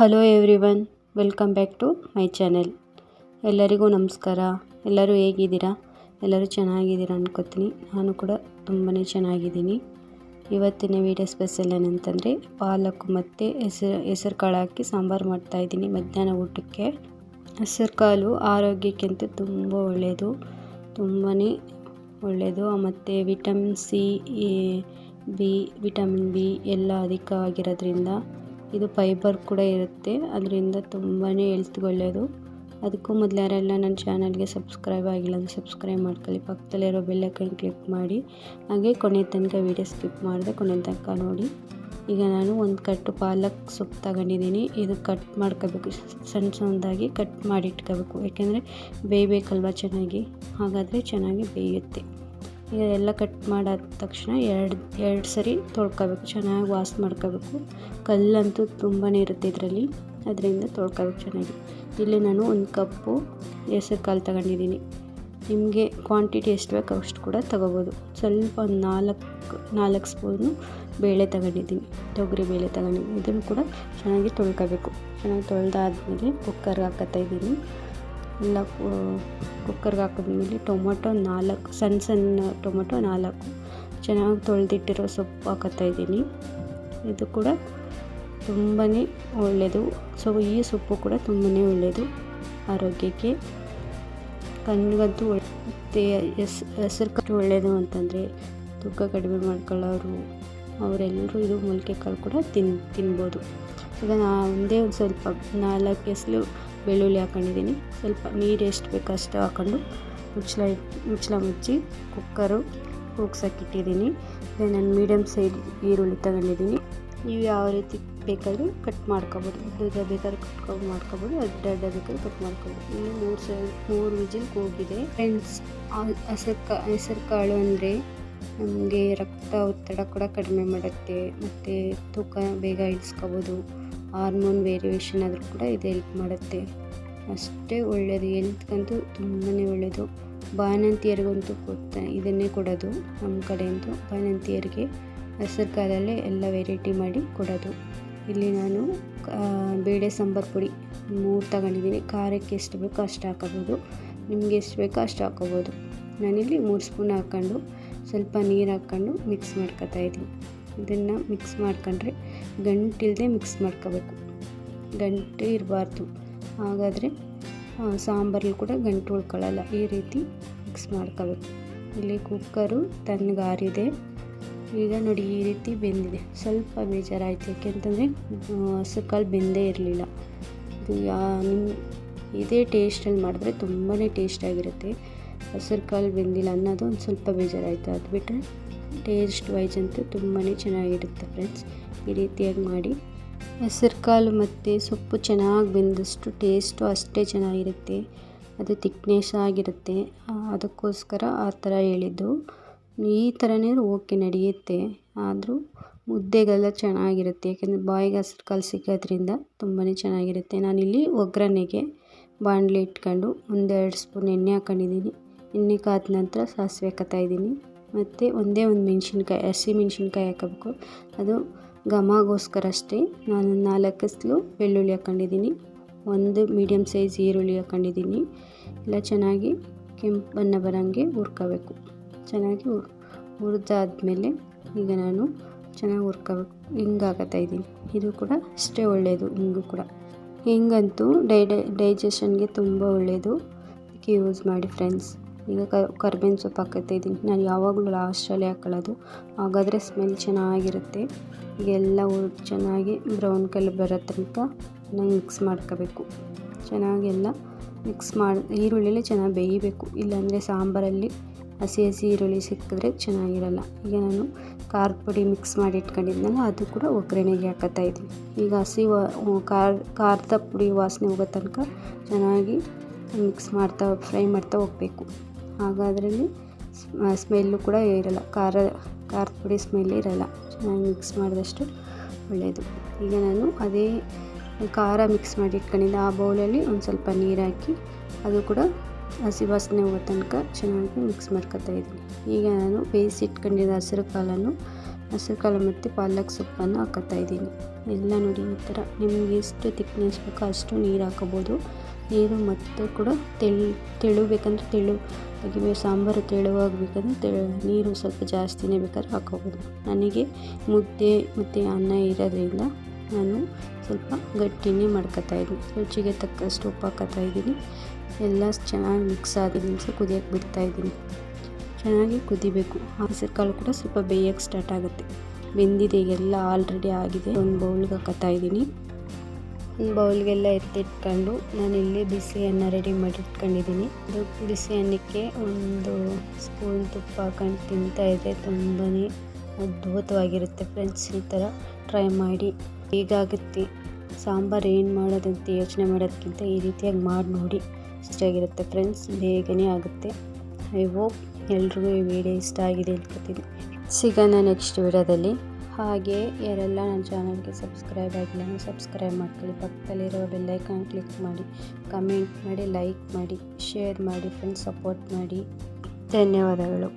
Hello everyone welcome back to my channel ಎಲ್ಲರಿಗೂ ನಮಸ್ಕಾರ. ಎಲ್ಲರೂ ಹೇಗಿದ್ದೀರಾ? ಎಲ್ಲರೂ ಚೆನ್ನಾಗಿದ್ದೀರಾ ಅನ್ಕೋತೀನಿ. ನಾನು ಕೂಡ ತುಂಬಾ ಚೆನ್ನಾಗಿದ್ದೀನಿ. ಇವತ್ತಿನ ವೀಡಿಯೋ ಸ್ಪೆಷಲ್ ಏನಂತಂದರೆ, ಪಾಲಕ್ ಮತ್ತು ಹೆಸರು ಹೆಸರು ಕಾಳು ಹಾಕಿ ಸಾಂಬಾರು ಮಾಡ್ತಾಯಿದ್ದೀನಿ ಮಧ್ಯಾಹ್ನ ಊಟಕ್ಕೆ. ಹೆಸರು ಕಾಳು ಆರೋಗ್ಯಕ್ಕಿಂತ ತುಂಬ ಒಳ್ಳೆಯದು ತುಂಬಾ ಒಳ್ಳೆಯದು ಮತ್ತು vitamin C B vitamin B ಎಲ್ಲ ಅಧಿಕವಾಗಿರೋದ್ರಿಂದ ಇದು ಫೈಬರ್ ಕೂಡ ಇರುತ್ತೆ. ಅದರಿಂದ ತುಂಬಾ ಹೆಲ್ತ್ಗೆ ಒಳ್ಳೆಯದು ಅದಕ್ಕೂ ಮೊದಲು ಯಾರೆಲ್ಲ ನನ್ನ ಚಾನಲ್ಗೆ ಸಬ್ಸ್ಕ್ರೈಬ್ ಆಗಿಲ್ಲ ಅಂದರೆ ಸಬ್ಸ್ಕ್ರೈಬ್ ಮಾಡ್ಕೊಳ್ಳಿ. ಪಕ್ಕದಲ್ಲಿರೋ ಬೆಲ್ಲೈಕನ್ ಕ್ಲಿಕ್ ಮಾಡಿ. ಹಾಗೆ ಕೊನೆ ತನಕ ವೀಡಿಯೋ ಸ್ಕಿಪ್ ಮಾಡಿದೆ ಕೊನೆ ತನಕ ನೋಡಿ. ಈಗ ನಾನು ಒಂದು ಕಟ್ಟು ಪಾಲಕ್ ಸೊಪ್ಪು ತಗೊಂಡಿದ್ದೀನಿ. ಇದು ಕಟ್ ಮಾಡ್ಕೋಬೇಕು. ಸಣ್ಣ ಸಣ್ಣದಾಗಿ ಕಟ್ ಮಾಡಿ ಇಟ್ಕೋಬೇಕು ಯಾಕೆಂದರೆ ಬೇಯಬೇಕಲ್ವ ಚೆನ್ನಾಗಿ? ಹಾಗಾದರೆ ಚೆನ್ನಾಗಿ ಬೇಯುತ್ತೆ. ಎಲ್ಲ ಕಟ್ ಮಾಡಾದ ತಕ್ಷಣ ಎರಡು ಎರಡು ಸರಿ ತೊಳ್ಕೊಬೇಕು. ಚೆನ್ನಾಗಿ ವಾಶ್ ಮಾಡ್ಕೋಬೇಕು. ಕಲ್ಲಂತೂ ತುಂಬಾ ಇರುತ್ತೆ ಇದರಲ್ಲಿ. ಅದರಿಂದ ತೊಳ್ಕೋಬೇಕು ಚೆನ್ನಾಗಿ. ಇಲ್ಲಿ ನಾನು ಒಂದು ಕಪ್ಪು ಹೆಸರು ಕಾಲು ತಗೊಂಡಿದ್ದೀನಿ. ನಿಮಗೆ ಕ್ವಾಂಟಿಟಿ ಎಷ್ಟು ಬೇಕು ಅಷ್ಟು ಕೂಡ ತಗೋಬೋದು. ಸ್ವಲ್ಪ ಒಂದು ನಾಲ್ಕು ನಾಲ್ಕು ಸ್ಪೂನು ಬೇಳೆ ತಗೊಂಡಿದ್ದೀನಿ. ತೊಗರಿ ಬೇಳೆ ತಗೊಂಡಿದ್ದೀನಿ. ಇದನ್ನು ಕೂಡ ಚೆನ್ನಾಗಿ ತೊಳ್ಕೊಬೇಕು. ಚೆನ್ನಾಗಿ ತೊಳೆದಾದ್ಮೇಲೆ ಕುಕ್ಕರ್ಗೆ ಹಾಕತ್ತಾ ಇದ್ದೀನಿ. ಎಲ್ಲ ಕುಕ್ಕರ್ಗೆ ಹಾಕಿದ್ಮೇಲೆ ಟೊಮೊಟೊ ನಾಲ್ಕು, ಸಣ್ಣ ಸಣ್ಣ ಟೊಮೊಟೊ ನಾಲ್ಕು. ಚೆನ್ನಾಗಿ ತೊಳೆದಿಟ್ಟಿರೋ ಸೊಪ್ಪು ಹಾಕತ್ತಾ ಇದ್ದೀನಿ. ಇದು ಕೂಡ ತುಂಬಾ ಒಳ್ಳೆಯದು. ಸೊ ಈ ಸೊಪ್ಪು ಕೂಡ ತುಂಬಾ ಒಳ್ಳೆಯದು. ಆರೋಗ್ಯಕ್ಕೆ ಕಣ್ಣಿಗಂತೂ ಮತ್ತು ಎಸ್ ಹೆಸರು ಕಟ್ಟು ಒಳ್ಳೆಯದು ಅಂತಂದರೆ ತೂಕ ಕಡಿಮೆ ಮಾಡ್ಕೊಳ್ಳೋರು, ಅವರೆಲ್ಲರೂ ಇದು ಮೊಳಕೆ ಕಾಳು ಕೂಡ ತಿನ್, ತಿನ್ಬೋದು. ಈಗ ನಾ ಒಂದೇ ಒಂದು ಸ್ವಲ್ಪ ನಾಲ್ಕು ಎಸಳು ಬೆಳ್ಳುಳ್ಳಿ ಹಾಕೊಂಡಿದ್ದೀನಿ. ಸ್ವಲ್ಪ ನೀರು ಎಷ್ಟು ಬೇಕೋ ಅಷ್ಟು ಹಾಕ್ಕೊಂಡು ಮುಚ್ಚಳ ಮುಚ್ಚಳ ಮುಚ್ಚಿ ಕುಕ್ಕರು ಕೂಗ್ಸೋಕ್ಕಿಟ್ಟಿದ್ದೀನಿ ನಾನು ಮೀಡಿಯಮ್ ಸೈಜ್ ಈರುಳ್ಳಿ ತಗೊಂಡಿದ್ದೀನಿ. ನೀವು ಯಾವ ರೀತಿ ಬೇಕಾದರೂ ಕಟ್ ಮಾಡ್ಕೊಬೋದು. ಉದ್ದ ಬೇಕಾದ್ರೆ ಕಟ್ಕೊಂಡು ಮಾಡ್ಕೊಬೋದು, ಅಡ್ಡ ಅಡ್ಡ ಬೇಕಾದ್ರೆ ಕಟ್ ಮಾಡ್ಕೊಬೋದು. ಇಲ್ಲಿ ಮೂರು ಸೈ ಮೂರು ವಿಜಿಲ್ ಕೂಗಿದೆ. ಫ್ರೆಂಡ್ಸ್ ಹೆಸರು ಕಾ ಹೆಸರು ಕಾಳು ಅಂದರೆ ನಮಗೆ ರಕ್ತ ಒತ್ತಡ ಕೂಡ ಕಡಿಮೆ ಮಾಡುತ್ತೆ. ಮತ್ತು ತೂಕ ಬೇಗ ಇಳಿಸ್ಕೋಬೋದು. ಹಾರ್ಮೋನ್ ವೇರಿಯೇಷನ್ ಆದರೂ ಕೂಡ ಇದು ಹೆಲ್ಪ್ ಮಾಡುತ್ತೆ. ಅಷ್ಟೇ ಒಳ್ಳೆಯದು ಹೆಲ್ತ್ಗಂತೂ ತುಂಬಾ ಒಳ್ಳೆಯದು ಬಾಣಂತಿಯರಿಗಂತೂ ಕೊಡ್ತಾ, ಇದನ್ನೇ ಕೊಡೋದು ನಮ್ಮ ಕಡೆಯಂತೂ. ಬಾಣಂತಿಯರಿಗೆ ಹೆಸರು ಕಾಲಲ್ಲೇ ಎಲ್ಲ ವೆರೈಟಿ ಮಾಡಿ ಕೊಡೋದು. ಇಲ್ಲಿ ನಾನು ಬೇಳೆ ಸಾಂಬಾರು ಪುಡಿ ಮೂರು ತಗೊಂಡಿದ್ದೀನಿ. ಖಾರಕ್ಕೆ ಎಷ್ಟು ಬೇಕೋ ಅಷ್ಟು ಹಾಕೋಬೋದು. ನಿಮಗೆ ಎಷ್ಟು ಬೇಕೋ ಅಷ್ಟು ಹಾಕೋಬೋದು. ನಾನಿಲ್ಲಿ ಮೂರು ಸ್ಪೂನ್ ಹಾಕ್ಕೊಂಡು ಸ್ವಲ್ಪ ನೀರು ಹಾಕ್ಕೊಂಡು ಮಿಕ್ಸ್ ಮಾಡ್ಕೊತಾ ಇದ್ದೀನಿ. ಇದನ್ನು ಮಿಕ್ಸ್ ಮಾಡ್ಕೊಂಡ್ರೆ ಗಂಟಿಲ್ಲದೆ ಮಿಕ್ಸ್ ಮಾಡ್ಕೋಬೇಕು. ಗಂಟು ಇರಬಾರ್ದು. ಹಾಗಾದರೆ ಸಾಂಬಾರಲ್ಲಿ ಕೂಡ ಗಂಟು ಉಳ್ಕೊಳ್ಳಲ್ಲ. ಈ ರೀತಿ ಮಿಕ್ಸ್ ಮಾಡ್ಕೋಬೇಕು. ಇಲ್ಲಿ ಕುಕ್ಕರು ತಣ್ಣಗಾರಿದೆ. ಈಗ ನೋಡಿ ಈ ರೀತಿ ಬೆಂದಿದೆ. ಸ್ವಲ್ಪ ಬೇಜಾರಾಯಿತು. ಯಾಕೆಂತಂದರೆ ಹಸು ಕಾಳು ಬೆಂದೇ ಇರಲಿಲ್ಲ. ಇದು ಯಾ ನಿಮ್ಮ ಇದೇ ಟೇಸ್ಟಲ್ಲಿ ಮಾಡಿದ್ರೆ ತುಂಬಾ ಟೇಸ್ಟಾಗಿರುತ್ತೆ. ಹಸಿರು ಕಾಲು ಬೆಂದಿಲ್ಲ ಅನ್ನೋದು ಒಂದು ಸ್ವಲ್ಪ ಬೇಜಾರಾಯಿತು. ಅದು ಬಿಟ್ಟರೆ ಟೇಸ್ಟ್ ವೈಸ್ ಅಂತೂ ತುಂಬಾ ಚೆನ್ನಾಗಿರುತ್ತೆ ಫ್ರೆಂಡ್ಸ್. ಈ ರೀತಿಯಾಗಿ ಮಾಡಿ. ಹೆಸರು ಕಾಳು ಮತ್ತು ಸೊಪ್ಪು ಚೆನ್ನಾಗಿ ಬೆಂದಷ್ಟು ಟೇಸ್ಟು ಅಷ್ಟೇ ಚೆನ್ನಾಗಿರುತ್ತೆ. ಅದು ತಿಕ್ನೆಸ್ ಆಗಿರುತ್ತೆ. ಅದಕ್ಕೋಸ್ಕರ ಆ ಥರ ಹೇಳಿದ್ದು. ಈ ಥರನೇ ಓಕೆ ನಡೆಯುತ್ತೆ. ಆದರೂ ಮುದ್ದೆಗೆಲ್ಲ ಚೆನ್ನಾಗಿರುತ್ತೆ. ಯಾಕೆಂದರೆ ಬಾಯಿಗೆ ಹಸಿರು ಕಾಲು ಸಿಗೋದ್ರಿಂದ ತುಂಬಾ ಚೆನ್ನಾಗಿರುತ್ತೆ. ನಾನಿಲ್ಲಿ ಒಗ್ಗರಣೆಗೆ ಬಾಣಲೆ ಇಟ್ಕೊಂಡು ಒಂದೆರಡು ಸ್ಪೂನ್ ಎಣ್ಣೆ ಹಾಕೊಂಡಿದ್ದೀನಿ. ಎಣ್ಣೆ ಕಾದ ನಂತರ ಸಾಸಿವೆ ಹಾಕತ್ತಾ ಮತ್ತು ಒಂದೇ ಒಂದು ಮೆಣಸಿನ್ಕಾಯಿ, ಹಸಿ ಮೆಣಸಿನ್ಕಾಯಿ ಹಾಕಬೇಕು. ಅದು ಘಮಗೋಸ್ಕರ ಅಷ್ಟೇ. ನಾನು ನಾಲ್ಕು ಎಸ್ಲು ಬೆಳ್ಳುಳ್ಳಿ ಹಾಕ್ಕೊಂಡಿದ್ದೀನಿ. ಒಂದು ಮೀಡಿಯಮ್ ಸೈಜ್ ಈರುಳ್ಳಿ ಹಾಕ್ಕೊಂಡಿದ್ದೀನಿ. ಎಲ್ಲ ಚೆನ್ನಾಗಿ ಕೆಂಪು ಬಣ್ಣ ಬರೋಂಗೆ ಹುರ್ಕೋಬೇಕು. ಚೆನ್ನಾಗಿ ಹುರಿದಾದ್ಮೇಲೆ ಈಗ ನಾನು ಚೆನ್ನಾಗಿ ಹುರ್ಕೋಬೇಕು. ಹಿಂಗೆ ಇದ್ದೀನಿ. ಇದು ಕೂಡ ಅಷ್ಟೇ ಒಳ್ಳೆಯದು ಹಿಂಗೂ ಕೂಡ. ಹಿಂಗಂತೂ ಡೈ ಡೈಜೆಷನ್ಗೆ ತುಂಬ ಒಳ್ಳೆಯದು ಅದಕ್ಕೆ ಯೂಸ್ ಮಾಡಿ ಫ್ರೆಂಡ್ಸ್ ಈಗ ಕರ್ಬೇವಿನ ಸೊಪ್ಪು ಹಾಕತ್ತಾ ಇದ್ದೀನಿ. ನಾನು ಯಾವಾಗಲೂ ಲಾಸ್ಟಲ್ಲಿ ಹಾಕೊಳ್ಳೋದು. ಹಾಗಾದರೆ ಸ್ಮೆಲ್ ಚೆನ್ನಾಗಿರುತ್ತೆ. ಈಗೆಲ್ಲ ಚೆನ್ನಾಗಿ ಬ್ರೌನ್ ಕಲರ್ ಬರೋ ತನಕ ನಂಗೆ ಮಿಕ್ಸ್ ಮಾಡ್ಕೋಬೇಕು. ಚೆನ್ನಾಗೆಲ್ಲ ಮಿಕ್ಸ್ ಮಾಡಿ, ಈರುಳ್ಳಿಲಿ ಚೆನ್ನಾಗಿ ಬೇಯಬೇಕು. ಇಲ್ಲಾಂದರೆ ಸಾಂಬಾರಲ್ಲಿ ಹಸಿ ಹಸಿ ಈರುಳ್ಳಿ ಸಿಕ್ಕಿದ್ರೆ ಚೆನ್ನಾಗಿರಲ್ಲ. ಈಗ ನಾನು ಖಾರದ ಪುಡಿ ಮಿಕ್ಸ್ ಮಾಡಿ ಇಟ್ಕೊಂಡಿದ್ನಲ್ಲ, ಅದು ಕೂಡ ಒಗ್ಗರಣೆಗೆ ಹಾಕತ್ತಾ ಇದ್ದೀನಿ. ಈಗ ಹಸಿ ಖಾರ, ಖಾರದ ಪುಡಿ ವಾಸನೆ ಹೋಗೋ ತನಕ ಚೆನ್ನಾಗಿ ಮಿಕ್ಸ್ ಮಾಡ್ತಾ ಫ್ರೈ ಮಾಡ್ತಾ ಹೋಗಬೇಕು. ಹಾಗಾದ್ರೇ ಸ್ಮೆಲ್ಲು ಕೂಡ ಇರಲ್ಲ. ಖಾರ, ಖಾರದ ಪುಡಿ ಸ್ಮೆಲ್ ಇರಲ್ಲ. ಚೆನ್ನಾಗಿ ಮಿಕ್ಸ್ ಮಾಡಿದಷ್ಟು ಒಳ್ಳೆಯದು ಈಗ ನಾನು ಅದೇ ಖಾರ ಮಿಕ್ಸ್ ಮಾಡಿ ಇಟ್ಕೊಂಡಿದ್ದೆ. ಆ ಬೌಲಲ್ಲಿ ಒಂದು ಸ್ವಲ್ಪ ನೀರು ಹಾಕಿ ಅದು ಕೂಡ ಹಸಿ ವಾಸನೆ ಹೋಗೋ ತನಕ ಚೆನ್ನಾಗಿ ಮಿಕ್ಸ್ ಮಾಡ್ಕೊತಾ ಇದ್ದೀನಿ. ಈಗ ನಾನು ಬೇಯಿಸಿ ಇಟ್ಕೊಂಡಿದ್ದ ಹಸಿರು ಕಾಳನ್ನು, ಹಸಿರು ಕಾಳು ಮತ್ತು ಪಾಲಕ್ ಸೊಪ್ಪನ್ನು ಹಾಕತ್ತಾ ಇದ್ದೀನಿ. ಎಲ್ಲ ನೋಡಿ ಈ ಥರ ನಿಮಗೆ ಎಷ್ಟು ತಿಕ್ನೆಸ್ ಬೇಕೋ ಅಷ್ಟು ನೀರು ಹಾಕೋಬೋದು ನೀರು ಮತ್ತು ಕೂಡ ತೆಳು ತೆಳು ಬೇಕಂದ್ರೆ ತೆಳು ಹಾಗೆ ಸಾಂಬಾರು ತೆಳುವಾಗಬೇಕಂದ್ರೆ ತೆಳು, ನೀರು ಸ್ವಲ್ಪ ಜಾಸ್ತಿನೇ ಬೇಕಾದ್ರೆ ಹಾಕೋಬೋದು ನನಗೆ ಮುದ್ದೆ ಮತ್ತು ಅನ್ನ ಇರೋದ್ರಿಂದ ನಾನು ಸ್ವಲ್ಪ ಗಟ್ಟಿನೇ ಮಾಡ್ಕೋತಾ ಇದ್ದೀನಿ. ರುಚಿಗೆ ತಕ್ಕಷ್ಟು ಉಪ್ಪು ಹಾಕೋತಾ ಇದ್ದೀನಿ. ಎಲ್ಲ ಚೆನ್ನಾಗಿ ಮಿಕ್ಸ್ ಆದ ನಿಮಿಷ ಬಿಡ್ತಾ ಇದ್ದೀನಿ. ಚೆನ್ನಾಗಿ ಕುದಿಬೇಕು. ಹಸಿರು ಕಾಳು ಕೂಡ ಸ್ವಲ್ಪ ಬೇಯಕ್ಕೆ ಸ್ಟಾರ್ಟ್ ಆಗುತ್ತೆ. ಬೆಂದಿದೆ, ಎಲ್ಲ ಆಲ್ರೆಡಿ ಆಗಿದೆ. ಒಂದು ಬೌಲ್ಗೆ ಹಾಕೋತಾ ಇದ್ದೀನಿ. ಬೌಲ್ಗೆಲ್ಲ ಎತ್ತಿಟ್ಕೊಂಡು ನಾನಿಲ್ಲಿ ಬಿಸಿ ಅನ್ನ ರೆಡಿ ಮಾಡಿಟ್ಕೊಂಡಿದ್ದೀನಿ. ಅದು ಬಿಸಿ ಅನ್ನಕ್ಕೆ ಒಂದು ಸ್ಪೂನ್ ತುಪ್ಪ ಹಾಕೊಂಡು ತಿಂತಾ ಇದ್ದರೆ ತುಂಬಾ ಅದ್ಭುತವಾಗಿರುತ್ತೆ ಫ್ರೆಂಡ್ಸ್ ಈ ಥರ ಟ್ರೈ ಮಾಡಿ. ಹೇಗಾಗುತ್ತೆ? ಸಾಂಬಾರು ಏನು ಮಾಡೋದಂತ ಯೋಚನೆ ಮಾಡೋದಕ್ಕಿಂತ ಈ ರೀತಿಯಾಗಿ ಮಾಡಿ ನೋಡಿ ಇಷ್ಟಾಗಿರುತ್ತೆ ಫ್ರೆಂಡ್ಸ್, ಬೇಗನೆ ಆಗುತ್ತೆ. ಐ ಹೋಪ್ ಎಲ್ರಿಗೂ ಈ ವಿಡಿಯೋ ಇಷ್ಟ ಆಗಿದೆ ಅನ್ಕೋತೀನಿ. ಸಿಗೋಣ ನೆಕ್ಸ್ಟ್ ವಿಡಿಯೋದಲ್ಲಿ. ಹಾಗೆ ಯಾರೆಲ್ಲ ನನ್ನ ಚಾನಲ್ಗೆ ಸಬ್ಸ್ಕ್ರೈಬ್ ಆಗಿಲ್ಲ ಸಬ್ಸ್ಕ್ರೈಬ್ ಮಾಡ್ಕೊಳ್ಳಿ. ಪಕ್ಕದಲ್ಲಿರೋ ಬೆಲ್ಲೈಕಾನ್ ಕ್ಲಿಕ್ ಮಾಡಿ ಕಮೆಂಟ್ ಮಾಡಿ ಲೈಕ್ ಮಾಡಿ ಶೇರ್ ಮಾಡಿ ಫ್ರೆಂಡ್ಸ್ ಸಪೋರ್ಟ್ ಮಾಡಿ. ಧನ್ಯವಾದಗಳು.